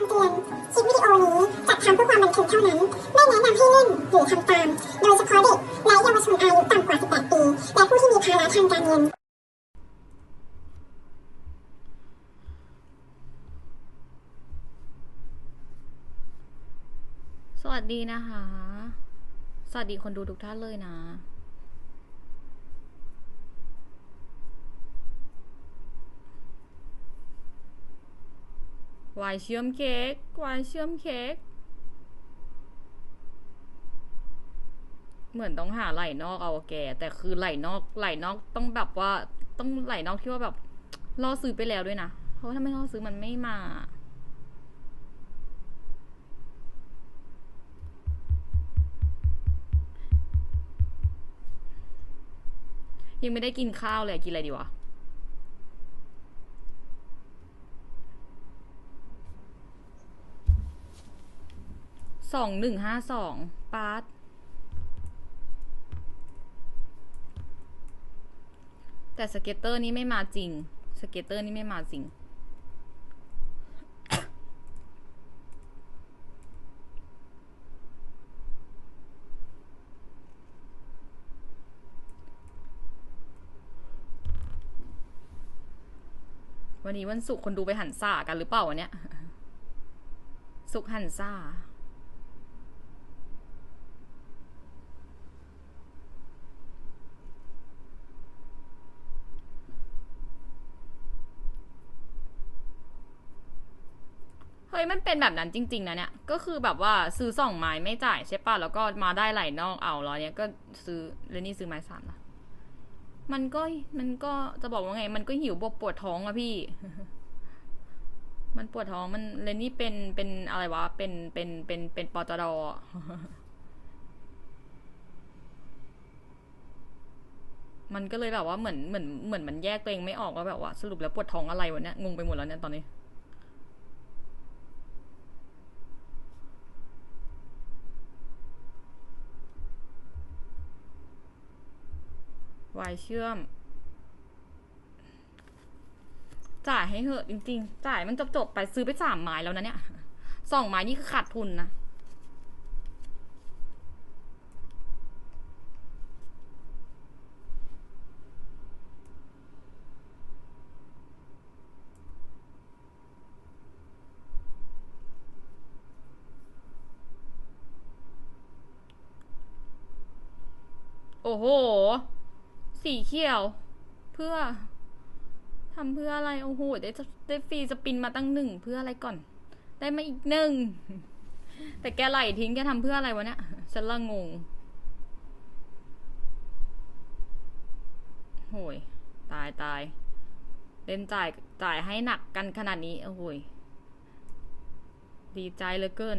ำเตือนคลิปวิดีโอนี้จัดทำเพื่อความบันเทิงเท่านั้น ไม่แนะนำให้เล่นหรือทำตาม โดยเฉพาะเด็กและเยาวชนอายุต่ำกว่า 18 ปี และผู้ที่มีภาระทางการเงิน สวัสดีนะคะ สวัสดีคนดูทุกท่านเลยนะ วานเชื่อมเค้กวานเชื่อมเค้กเหมือนต้องหาไหล่นอกเอาแก แต่คือไหล่นอกไหล่นอกต้องแบบว่าต้องไหล่นอกที่ว่าแบบล่อซื้อไปแล้วด้วยนะเพราะถ้าไม่ล่อซื้อมันไม่มายังไม่ได้กินข้าวเลยกินอะไรดีวะ สองหนึ่งห้าสองปาร์ตแต่สเก็ตเตอร์นี้ไม่มาจริง สเก็ตเตอร์นี้ไม่มาจริง วันนี้วันศุกร์คนดูไปหันซ่ากันหรือเปล่าวะเนี่ยสุกร์หันซ่า ฮ้ยมันเป็นแบบนั้นจริง ๆ นะเนี่ยก็คือแบบว่าซื้อสองไม้ไม่จ่ายใช่ป่ะแล้วก็มาได้ไหลนอกเอาแล้วเนี้ยก็ซื้อแล้วนี่ซื้อไม้สามละมันก็มันก็จะบอกว่าไง มันก็หิวบวกปวดท้องอะพี่ มันปวดท้องมันเลนนี่เป็นเป็นอะไรวะเป็นเป็นเป็นเป็นปตดอมันก็เลยแบบว่าเหมือนเหมือนเหมือนมันแยกตัวเองไม่ออกว่าแบบว่า สรุปแล้วปวดท้องอะไรวะเนี่ยงงไปหมดแล้วเนี่ยตอนนี้ วเชื่อม จ่ายให้เหอะจริง ๆ จ่ายมันจบๆไปซื้อไปสามไม้แล้วนะเนี่ยสองไม้นี่คือขาดทุนนะโอ้โห สีเขียว เพื่อทำเพื่ออะไร โอ้โห ได้ได้ฟรีสปินมาตั้งหนึ่งเพื่ออะไรก่อน ได้มาอีกหนึ่ง แต่แกไหลทิ้งแกทำเพื่ออะไรวะเนี่ยฉันละงงโหยตายตายเล่นจ่ายจ่ายให้หนักกันขนาดนี้โอ้โหยดีใจเหลือเกิน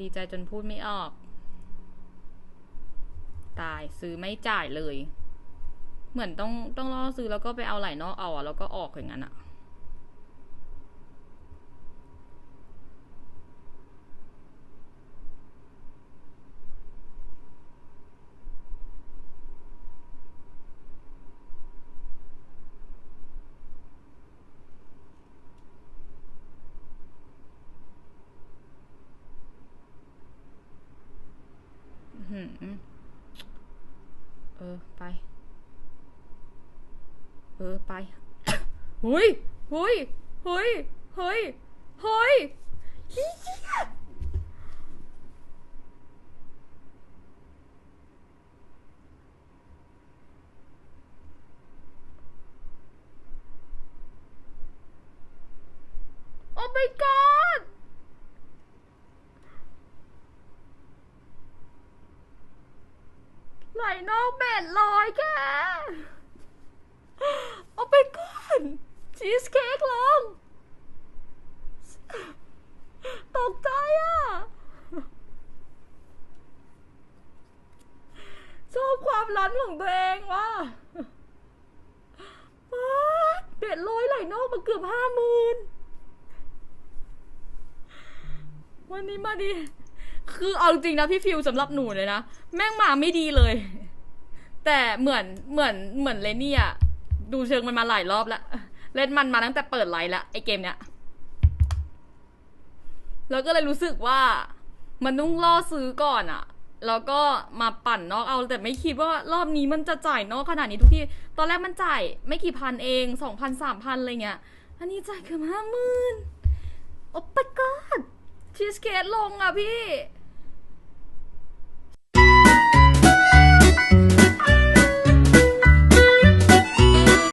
ดีใจจนพูดไม่ออก ตายซื้อไม่จ่ายเลย เหมือนต้องต้องรอซื้อแล้วก็ไปเอาไหลนอกเอาอะแล้วก็ออกอย่างนั้นอะอื้อหือเออ ไป เออ ไปหุยหุยหุยเฮ้ยเฮ้ยเฮียโอ้ my god ไหล นอกเบ็ดลอยแก เอาไปก่อน ชีสเค้กลง ตกใจอะ ชอบความรันของตัวเองว่ะป๊าดเบ็ดลอยไหลนอกมาเกือบห้าหมื่นวันนี้มาดี คือเอาจริงนะพี่ฟิวสำหรับหนูเลยนะ แม่งมาไม่ดีเลย แต่เหมือนเหมือนเหมือนเลนี่อะดูเชิงมันมาหลายรอบแล้วเล่นมันมาตั้งแต่เปิดไลน์แล้วไอเกมเนี้ยแล้วก็เลยรู้สึกว่ามันต้องล่อซื้อก่อนอะแล้วก็มาปั่นนอกเอาแต่ไม่คิดว่ารอบนี้มันจะจ่ายนอกขนาดนี้ทุกที่ ตอนแรกมันจ่ายไม่กี่พันเองสองพันสามพันอะไรเงี้ย อันนี้จ่ายเกือบห้าหมื่นโอ้ปะกอดชีสเค้กลงอะพี่